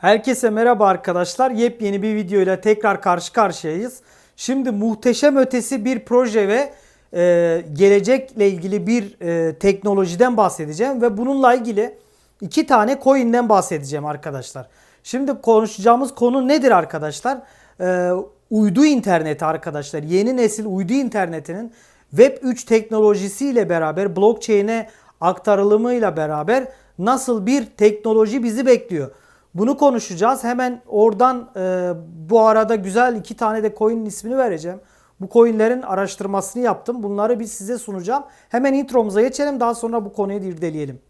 Herkese merhaba arkadaşlar. Yepyeni bir videoyla tekrar karşı karşıyayız. Şimdi muhteşem ötesi bir proje ve e, gelecekle ilgili bir e, teknolojiden bahsedeceğim ve bununla ilgili iki tane coin'den bahsedeceğim arkadaşlar. Şimdi konuşacağımız konu nedir arkadaşlar? E, uydu interneti arkadaşlar. Yeni nesil uydu internetinin Web 3 teknolojisiyle beraber blockchain'e aktarılımıyla beraber nasıl bir teknoloji bizi bekliyor? Bunu konuşacağız. Hemen oradan e, bu arada güzel iki tane de coin'in ismini vereceğim. Bu coin'lerin araştırmasını yaptım. Bunları biz size sunacağım. Hemen intromuza geçelim. Daha sonra bu konuyu irdeleyelim.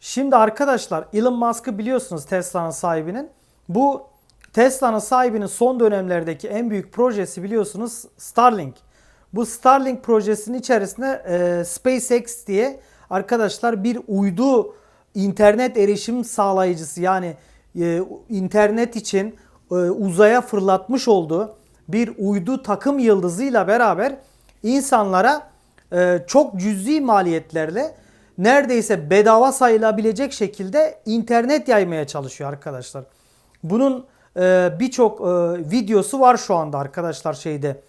Şimdi arkadaşlar Elon Musk'ı biliyorsunuz Tesla'nın sahibinin. Bu Tesla'nın sahibinin son dönemlerdeki en büyük projesi biliyorsunuz Starlink. Bu Starlink projesinin içerisinde e, SpaceX diye arkadaşlar bir uydu internet erişim sağlayıcısı yani e, internet için e, uzaya fırlatmış olduğu bir uydu takım yıldızıyla beraber insanlara e, çok cüzi maliyetlerle neredeyse bedava sayılabilecek şekilde internet yaymaya çalışıyor arkadaşlar. Bunun e, birçok videosu var şu anda arkadaşlar şeyde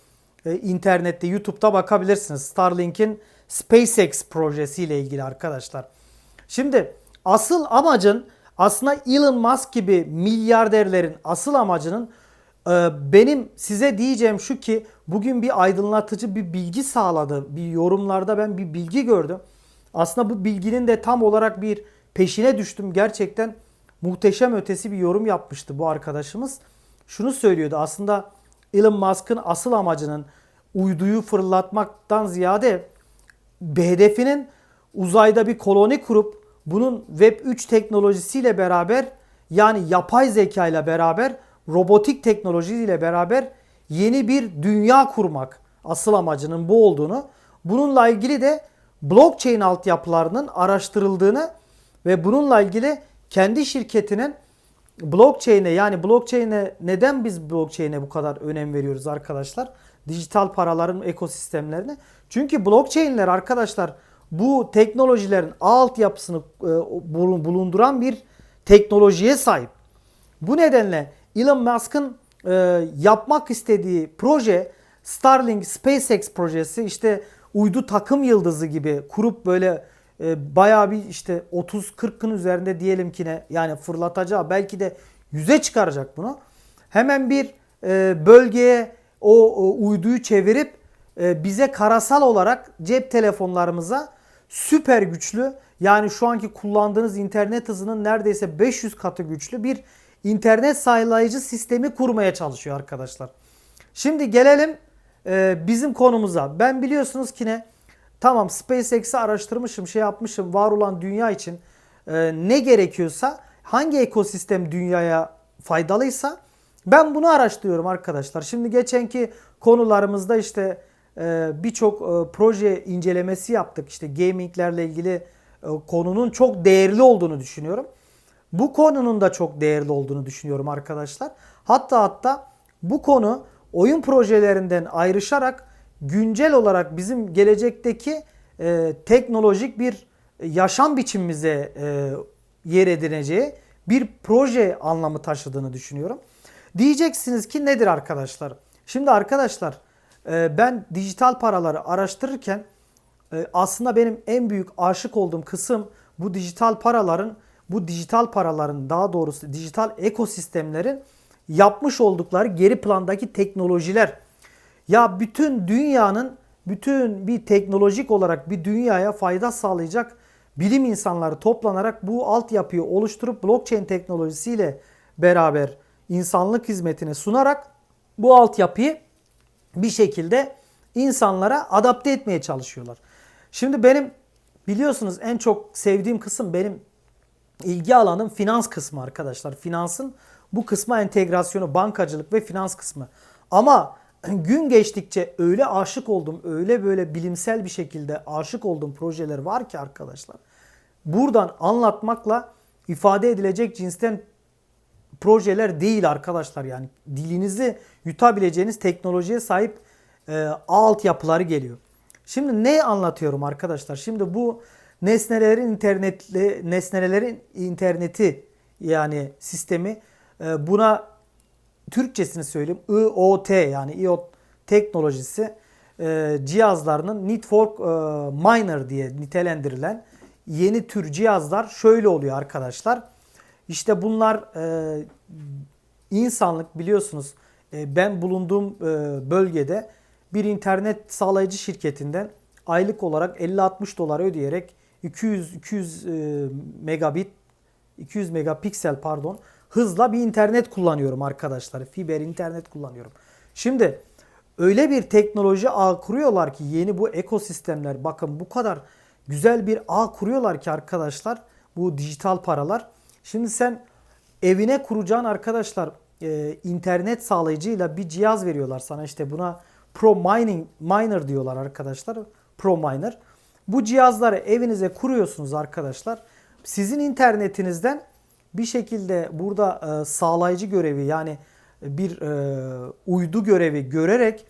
e, internette YouTube'da bakabilirsiniz. Starlink'in SpaceX projesiyle ilgili arkadaşlar. Şimdi asıl amacın aslında Elon Musk gibi milyarderlerin asıl amacının e, benim size diyeceğim şu ki bugün bir aydınlatıcı bir bilgi sağladı. Bir yorumlarda ben bir bilgi gördüm. Aslında bu bilginin de tam olarak bir peşine düştüm. Gerçekten muhteşem ötesi bir yorum yapmıştı bu arkadaşımız. Şunu söylüyordu aslında Elon Musk'ın asıl amacının uyduyu fırlatmaktan ziyade hedefinin uzayda bir koloni kurup bunun Web 3 teknolojisiyle beraber yani yapay zeka ile beraber robotik teknolojiyle beraber yeni bir dünya kurmak asıl amacının bu olduğunu bununla ilgili de blockchain altyapılarının araştırıldığını ve bununla ilgili kendi şirketinin blockchain'e yani blockchain'e neden biz blockchain'e bu kadar önem veriyoruz arkadaşlar? Dijital paraların ekosistemlerine. Çünkü blockchain'ler arkadaşlar bu teknolojilerin altyapısını e, bulunduran bir teknolojiye sahip. Bu nedenle Elon Musk'ın e, yapmak istediği proje Starlink SpaceX projesi işte uydu takım yıldızı gibi kurup böyle e, bayağı bir işte 30-40'ın üzerinde diyelim ki ne yani fırlatacağı belki de yüze çıkaracak bunu. Hemen bir e, bölgeye o, o uyduyu çevirip e, bize karasal olarak cep telefonlarımıza süper güçlü yani şu anki kullandığınız internet hızının neredeyse 500 katı güçlü bir internet sağlayıcı sistemi kurmaya çalışıyor arkadaşlar. Şimdi gelelim e, bizim konumuza. Ben biliyorsunuz ki ne Tamam SpaceX'i araştırmışım, şey yapmışım. Var olan dünya için e, ne gerekiyorsa, hangi ekosistem dünyaya faydalıysa ben bunu araştırıyorum arkadaşlar. Şimdi geçenki konularımızda işte e, birçok e, proje incelemesi yaptık. İşte gaminglerle ilgili e, konunun çok değerli olduğunu düşünüyorum. Bu konunun da çok değerli olduğunu düşünüyorum arkadaşlar. Hatta hatta bu konu oyun projelerinden ayrışarak güncel olarak bizim gelecekteki e, teknolojik bir yaşam biçimimize e, yer edineceği bir proje anlamı taşıdığını düşünüyorum. Diyeceksiniz ki nedir arkadaşlar? Şimdi arkadaşlar e, ben dijital paraları araştırırken e, aslında benim en büyük aşık olduğum kısım bu dijital paraların bu dijital paraların daha doğrusu dijital ekosistemlerin yapmış oldukları geri plandaki teknolojiler. Ya bütün dünyanın bütün bir teknolojik olarak bir dünyaya fayda sağlayacak bilim insanları toplanarak bu altyapıyı oluşturup blockchain teknolojisiyle beraber insanlık hizmetine sunarak bu altyapıyı bir şekilde insanlara adapte etmeye çalışıyorlar. Şimdi benim biliyorsunuz en çok sevdiğim kısım benim ilgi alanım finans kısmı arkadaşlar. Finansın bu kısma entegrasyonu, bankacılık ve finans kısmı. Ama gün geçtikçe öyle aşık oldum, öyle böyle bilimsel bir şekilde aşık olduğum projeler var ki arkadaşlar. Buradan anlatmakla ifade edilecek cinsten projeler değil arkadaşlar yani dilinizi yutabileceğiniz teknolojiye sahip e, altyapıları geliyor. Şimdi ne anlatıyorum arkadaşlar? Şimdi bu nesnelerin internetli nesnelerin interneti yani sistemi e, buna Türkçesini söyleyeyim. IoT yani IoT teknolojisi e, cihazlarının network e, miner diye nitelendirilen yeni tür cihazlar şöyle oluyor arkadaşlar. İşte bunlar e, insanlık biliyorsunuz e, ben bulunduğum e, bölgede bir internet sağlayıcı şirketinden aylık olarak 50-60 dolar ödeyerek 200 200 e, megabit 200 megapiksel pardon hızla bir internet kullanıyorum arkadaşlar. Fiber internet kullanıyorum. Şimdi öyle bir teknoloji ağ kuruyorlar ki yeni bu ekosistemler bakın bu kadar güzel bir ağ kuruyorlar ki arkadaşlar bu dijital paralar. Şimdi sen evine kuracağın arkadaşlar e, internet sağlayıcıyla bir cihaz veriyorlar sana işte buna Pro Mining Miner diyorlar arkadaşlar. Pro Miner. Bu cihazları evinize kuruyorsunuz arkadaşlar. Sizin internetinizden bir şekilde burada e, sağlayıcı görevi yani bir e, uydu görevi görerek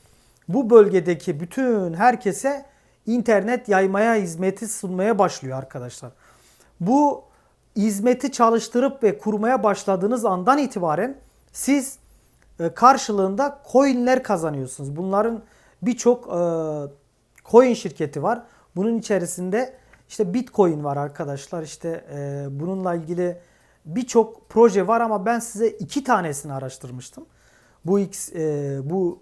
bu bölgedeki bütün herkese internet yaymaya hizmeti sunmaya başlıyor arkadaşlar. Bu hizmeti çalıştırıp ve kurmaya başladığınız andan itibaren siz e, karşılığında coinler kazanıyorsunuz. Bunların birçok coin şirketi var. Bunun içerisinde işte Bitcoin var arkadaşlar. İşte bununla ilgili birçok proje var ama ben size iki tanesini araştırmıştım. Bu X, e, bu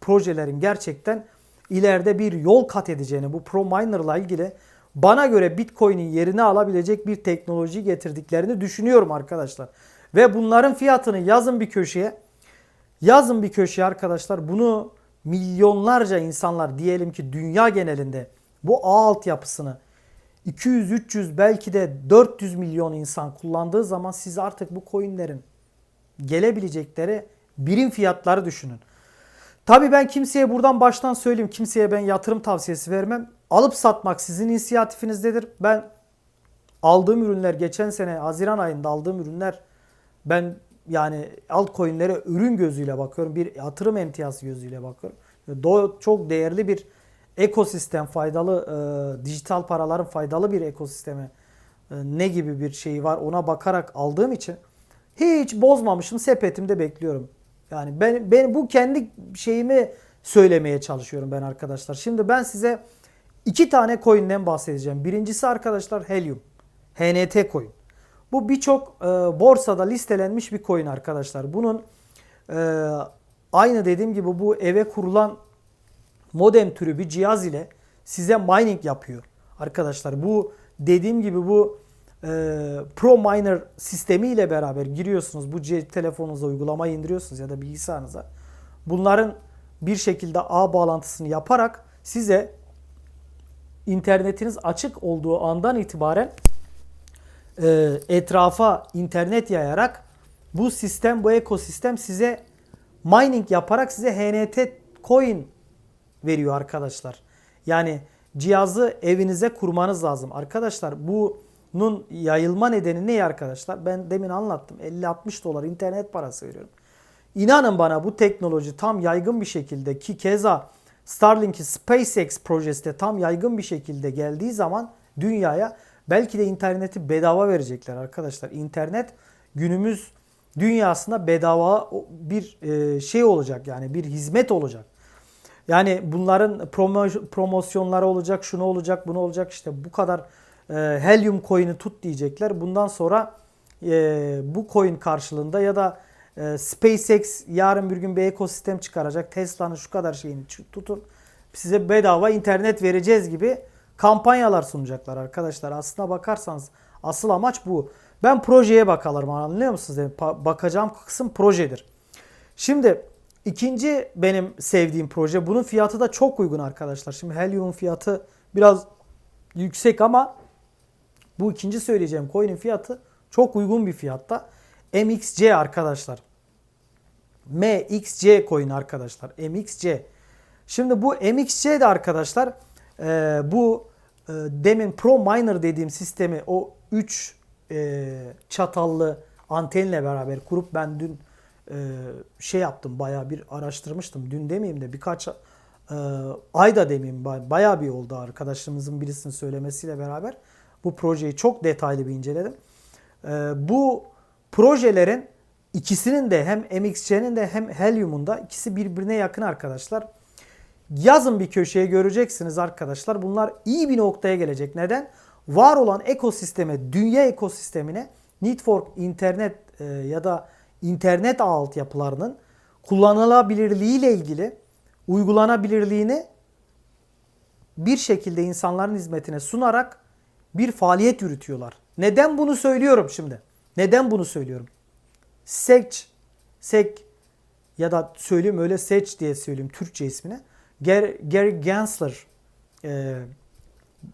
projelerin gerçekten ileride bir yol kat edeceğini, bu Pro Miner'la ilgili bana göre Bitcoin'in yerini alabilecek bir teknoloji getirdiklerini düşünüyorum arkadaşlar. Ve bunların fiyatını yazın bir köşeye. Yazın bir köşeye arkadaşlar. Bunu milyonlarca insanlar diyelim ki dünya genelinde bu ağ altyapısını 200, 300 belki de 400 milyon insan kullandığı zaman siz artık bu coinlerin gelebilecekleri birim fiyatları düşünün. Tabii ben kimseye buradan baştan söyleyeyim. Kimseye ben yatırım tavsiyesi vermem. Alıp satmak sizin inisiyatifinizdedir. Ben aldığım ürünler geçen sene Haziran ayında aldığım ürünler ben yani altcoin'lere ürün gözüyle bakıyorum. Bir yatırım emtiyazı gözüyle bakıyorum. Çok değerli bir ekosistem faydalı e, dijital paraların faydalı bir ekosisteme e, ne gibi bir şey var ona bakarak aldığım için hiç bozmamışım sepetimde bekliyorum. Yani ben ben bu kendi şeyimi söylemeye çalışıyorum ben arkadaşlar. Şimdi ben size iki tane coin'den bahsedeceğim. Birincisi arkadaşlar Helium. HNT coin. Bu birçok e, borsada listelenmiş bir coin arkadaşlar. Bunun e, aynı dediğim gibi bu eve kurulan modem türü bir cihaz ile size mining yapıyor. Arkadaşlar bu dediğim gibi bu e, Pro Miner sistemi ile beraber giriyorsunuz. Bu cep telefonunuza uygulamayı indiriyorsunuz ya da bilgisayarınıza. Bunların bir şekilde ağ bağlantısını yaparak size internetiniz açık olduğu andan itibaren e, etrafa internet yayarak bu sistem, bu ekosistem size mining yaparak size HNT coin veriyor arkadaşlar. Yani cihazı evinize kurmanız lazım. Arkadaşlar bunun yayılma nedeni ne arkadaşlar? Ben demin anlattım. 50-60 dolar internet parası veriyorum. İnanın bana bu teknoloji tam yaygın bir şekilde ki keza Starlink'in SpaceX projesi de tam yaygın bir şekilde geldiği zaman dünyaya belki de interneti bedava verecekler arkadaşlar. İnternet günümüz dünyasında bedava bir e, şey olacak yani bir hizmet olacak. Yani bunların promo, promosyonları olacak, şunu olacak, bunu olacak işte bu kadar e, Helium coin'i tut diyecekler. Bundan sonra e, bu coin karşılığında ya da e, SpaceX yarın bir gün bir ekosistem çıkaracak. Tesla'nın şu kadar şeyini tutun. Size bedava internet vereceğiz gibi kampanyalar sunacaklar arkadaşlar. Aslına bakarsanız asıl amaç bu. Ben projeye bakalım anlıyor musunuz? Bakacağım kısım projedir. Şimdi İkinci benim sevdiğim proje. Bunun fiyatı da çok uygun arkadaşlar. Şimdi Helium'un fiyatı biraz yüksek ama bu ikinci söyleyeceğim coin'in fiyatı çok uygun bir fiyatta. MXC arkadaşlar. MXC coin arkadaşlar. MXC. Şimdi bu MXC de arkadaşlar e, bu e, demin Pro Miner dediğim sistemi o 3 e, çatallı antenle beraber kurup ben dün şey yaptım bayağı bir araştırmıştım. Dün demeyeyim de birkaç e, ay da demeyeyim ba- bayağı bir oldu arkadaşımızın birisinin söylemesiyle beraber bu projeyi çok detaylı bir inceledim. E, bu projelerin ikisinin de hem MXC'nin de hem Helium'un da ikisi birbirine yakın arkadaşlar. Yazın bir köşeye göreceksiniz arkadaşlar. Bunlar iyi bir noktaya gelecek. Neden? Var olan ekosisteme, dünya ekosistemine Network, internet e, ya da internet ağ altyapılarının kullanılabilirliği ile ilgili uygulanabilirliğini bir şekilde insanların hizmetine sunarak bir faaliyet yürütüyorlar. Neden bunu söylüyorum şimdi? Neden bunu söylüyorum? SEC, SEC ya da söyleyeyim öyle SEC diye söyleyeyim Türkçe ismini. Ger- Gary Gensler e,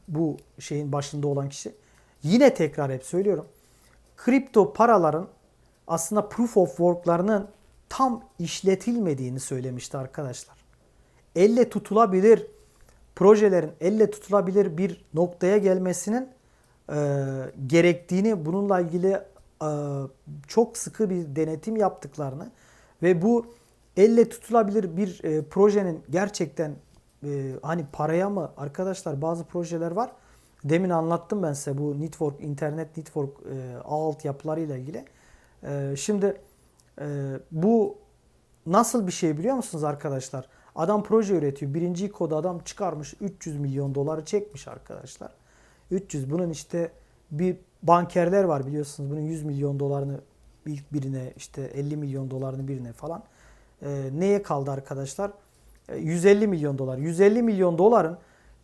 bu şeyin başında olan kişi. Yine tekrar hep söylüyorum. Kripto paraların aslında proof of work'larının tam işletilmediğini söylemişti arkadaşlar. Elle tutulabilir projelerin elle tutulabilir bir noktaya gelmesinin e, gerektiğini bununla ilgili e, çok sıkı bir denetim yaptıklarını ve bu elle tutulabilir bir e, projenin gerçekten e, hani paraya mı arkadaşlar bazı projeler var. Demin anlattım ben size bu network, internet network e, ağ altyapılarıyla ilgili. E, şimdi e, bu nasıl bir şey biliyor musunuz arkadaşlar? Adam proje üretiyor. Birinci kodu adam çıkarmış 300 milyon doları çekmiş arkadaşlar. 300 bunun işte bir bankerler var biliyorsunuz. Bunun 100 milyon dolarını ilk birine işte 50 milyon dolarını birine falan. Ee, neye kaldı arkadaşlar? Ee, 150 milyon dolar. 150 milyon doların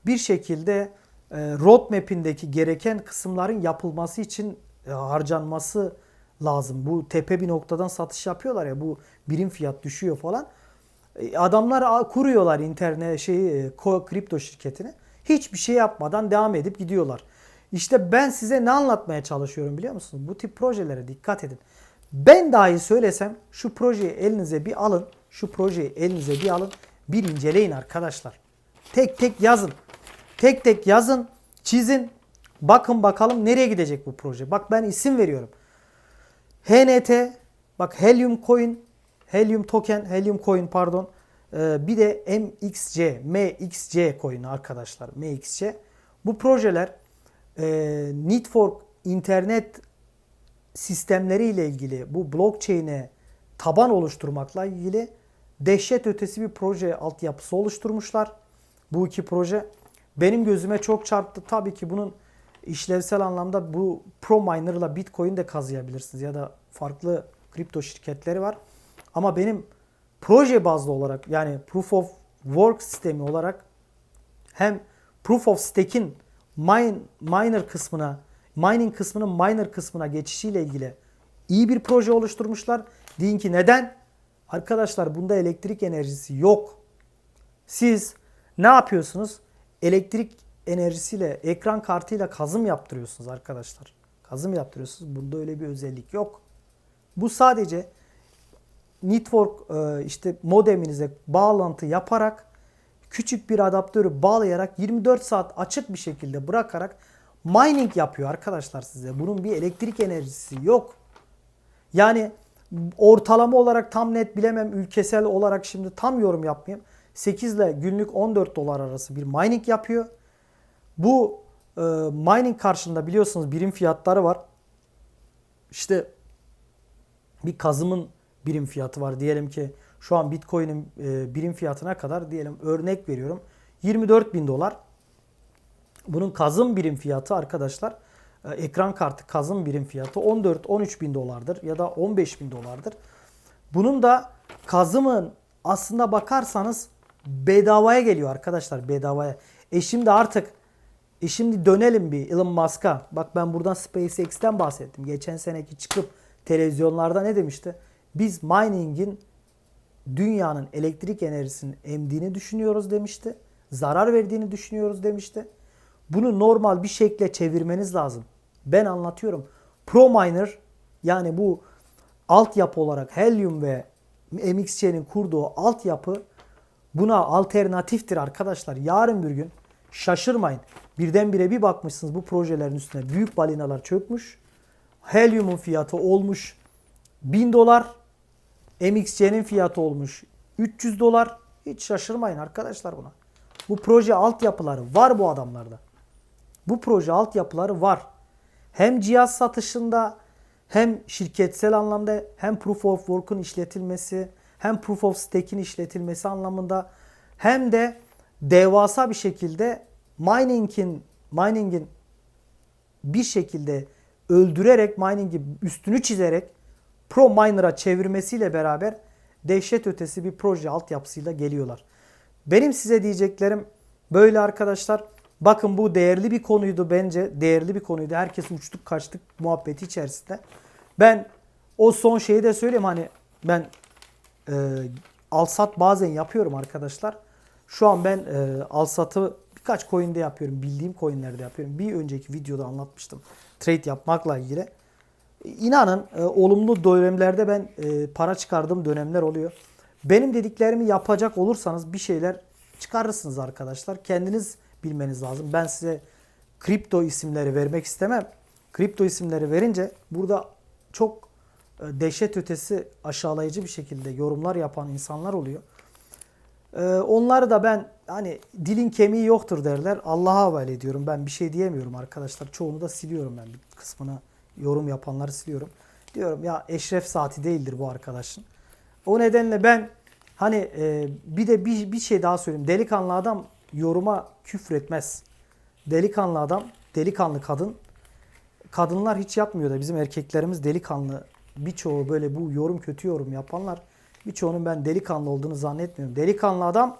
bir şekilde e, roadmap'indeki gereken kısımların yapılması için e, harcanması lazım. Bu tepe bir noktadan satış yapıyorlar ya bu birim fiyat düşüyor falan. E, Adamlar kuruyorlar internet şeyi e, kripto şirketini. Hiçbir şey yapmadan devam edip gidiyorlar. İşte ben size ne anlatmaya çalışıyorum biliyor musunuz? Bu tip projelere dikkat edin. Ben dahi söylesem şu projeyi elinize bir alın. Şu projeyi elinize bir alın. Bir inceleyin arkadaşlar. Tek tek yazın. Tek tek yazın, çizin. Bakın bakalım nereye gidecek bu proje. Bak ben isim veriyorum. HNT, bak Helium Coin, Helium Token, Helium Coin pardon. Ee, bir de MXC, MXC coin arkadaşlar. MXC. Bu projeler e, network, internet sistemleri ile ilgili bu blockchain'e taban oluşturmakla ilgili dehşet ötesi bir proje altyapısı oluşturmuşlar. Bu iki proje benim gözüme çok çarptı. Tabii ki bunun işlevsel anlamda bu Pro Miner'la Bitcoin de kazıyabilirsiniz ya da farklı kripto şirketleri var. Ama benim proje bazlı olarak yani Proof of Work sistemi olarak hem Proof of Stake'in mine, miner kısmına, mining kısmının miner kısmına geçişiyle ilgili iyi bir proje oluşturmuşlar. Deyin ki neden? Arkadaşlar bunda elektrik enerjisi yok. Siz ne yapıyorsunuz? Elektrik enerjisiyle, ekran kartıyla kazım yaptırıyorsunuz arkadaşlar. Kazım yaptırıyorsunuz. Bunda öyle bir özellik yok. Bu sadece network e, işte modeminize bağlantı yaparak küçük bir adaptörü bağlayarak 24 saat açık bir şekilde bırakarak mining yapıyor arkadaşlar size. Bunun bir elektrik enerjisi yok. Yani ortalama olarak tam net bilemem ülkesel olarak şimdi tam yorum yapmayayım. 8 ile günlük 14 dolar arası bir mining yapıyor. Bu e, mining karşında biliyorsunuz birim fiyatları var. İşte bir kazımın birim fiyatı var. Diyelim ki şu an Bitcoin'in e, birim fiyatına kadar diyelim örnek veriyorum 24 bin dolar. Bunun kazım birim fiyatı arkadaşlar e, ekran kartı kazım birim fiyatı 14-13 bin dolardır ya da 15 bin dolardır. Bunun da kazımın aslında bakarsanız bedavaya geliyor arkadaşlar bedavaya. E şimdi artık e şimdi dönelim bir Elon Musk'a. Bak ben buradan SpaceX'ten bahsettim. Geçen seneki çıkıp televizyonlarda ne demişti? Biz mining'in dünyanın elektrik enerjisinin emdiğini düşünüyoruz demişti. Zarar verdiğini düşünüyoruz demişti. Bunu normal bir şekle çevirmeniz lazım. Ben anlatıyorum. ProMiner yani bu altyapı olarak Helium ve MXC'nin kurduğu altyapı buna alternatiftir arkadaşlar. Yarın bir gün şaşırmayın. Birdenbire bir bakmışsınız bu projelerin üstüne büyük balinalar çökmüş. Helium'un fiyatı olmuş 1000 dolar. MXC'nin fiyatı olmuş 300 dolar. Hiç şaşırmayın arkadaşlar buna. Bu proje altyapıları var bu adamlarda. Bu proje altyapıları var. Hem cihaz satışında hem şirketsel anlamda hem Proof of Work'un işletilmesi hem Proof of Stake'in işletilmesi anlamında hem de devasa bir şekilde mining'in mining'in bir şekilde öldürerek mining'i üstünü çizerek pro miner'a çevirmesiyle beraber dehşet ötesi bir proje altyapısıyla geliyorlar. Benim size diyeceklerim böyle arkadaşlar. Bakın bu değerli bir konuydu bence. Değerli bir konuydu. Herkes uçtuk kaçtık muhabbeti içerisinde. Ben o son şeyi de söyleyeyim hani ben e, alsat bazen yapıyorum arkadaşlar. Şu an ben e, alsatı birkaç coin'de yapıyorum. Bildiğim coin'lerde yapıyorum. Bir önceki videoda anlatmıştım. Trade yapmakla ilgili. İnanın e, olumlu dönemlerde ben e, para çıkardığım dönemler oluyor. Benim dediklerimi yapacak olursanız bir şeyler çıkarırsınız arkadaşlar. Kendiniz bilmeniz lazım. Ben size kripto isimleri vermek istemem. Kripto isimleri verince burada çok e, dehşet ötesi aşağılayıcı bir şekilde yorumlar yapan insanlar oluyor. Ee, onları da ben hani dilin kemiği yoktur derler. Allah'a havale ediyorum. Ben bir şey diyemiyorum arkadaşlar. Çoğunu da siliyorum ben bir kısmına yorum yapanları siliyorum. Diyorum ya eşref saati değildir bu arkadaşın. O nedenle ben hani e, bir de bir, bir şey daha söyleyeyim. Delikanlı adam yoruma küfretmez. Delikanlı adam, delikanlı kadın kadınlar hiç yapmıyor da bizim erkeklerimiz delikanlı. Birçoğu böyle bu yorum kötü yorum yapanlar birçoğunun ben delikanlı olduğunu zannetmiyorum. Delikanlı adam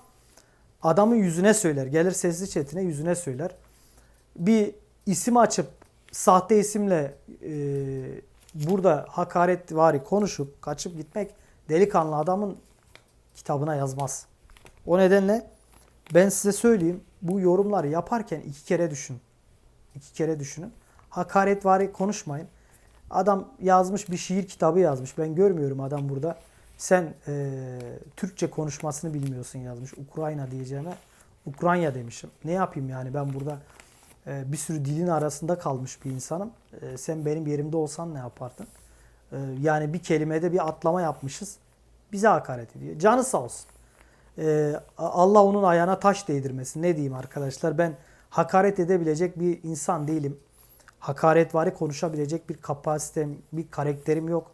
adamın yüzüne söyler. Gelir sesli chatine yüzüne söyler. Bir isim açıp sahte isimle e, burada hakaret vari konuşup kaçıp gitmek delikanlı adamın kitabına yazmaz. O nedenle ben size söyleyeyim bu yorumları yaparken iki kere düşün. İki kere düşünün. Hakaret vari konuşmayın. Adam yazmış bir şiir kitabı yazmış. Ben görmüyorum adam burada. Sen e, Türkçe konuşmasını bilmiyorsun yazmış. Ukrayna diyeceğime Ukrayna demişim. Ne yapayım yani ben burada e, bir sürü dilin arasında kalmış bir insanım. E, sen benim yerimde olsan ne yapardın? E, yani bir kelimede bir atlama yapmışız. Bize hakaret ediyor. Canı sağ olsun. E, Allah onun ayağına taş değdirmesin. Ne diyeyim arkadaşlar? Ben hakaret edebilecek bir insan değilim. Hakaretvari konuşabilecek bir kapasitem, bir karakterim yok.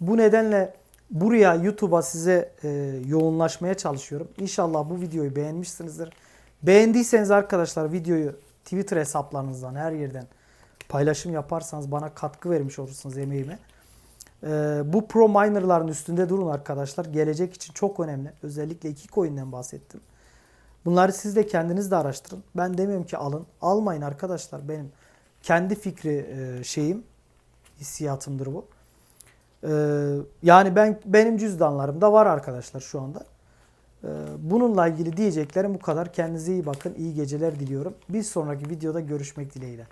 Bu nedenle buraya YouTube'a size e, yoğunlaşmaya çalışıyorum. İnşallah bu videoyu beğenmişsinizdir. Beğendiyseniz arkadaşlar videoyu Twitter hesaplarınızdan her yerden paylaşım yaparsanız bana katkı vermiş olursunuz emeğime. E, bu pro miner'ların üstünde durun arkadaşlar. Gelecek için çok önemli. Özellikle iki coin'den bahsettim. Bunları siz de kendiniz de araştırın. Ben demiyorum ki alın. Almayın arkadaşlar. Benim kendi fikri e, şeyim, hissiyatımdır bu. Ee, yani ben benim cüzdanlarımda var arkadaşlar şu anda. Ee, bununla ilgili diyeceklerim bu kadar. Kendinize iyi bakın. İyi geceler diliyorum. Bir sonraki videoda görüşmek dileğiyle.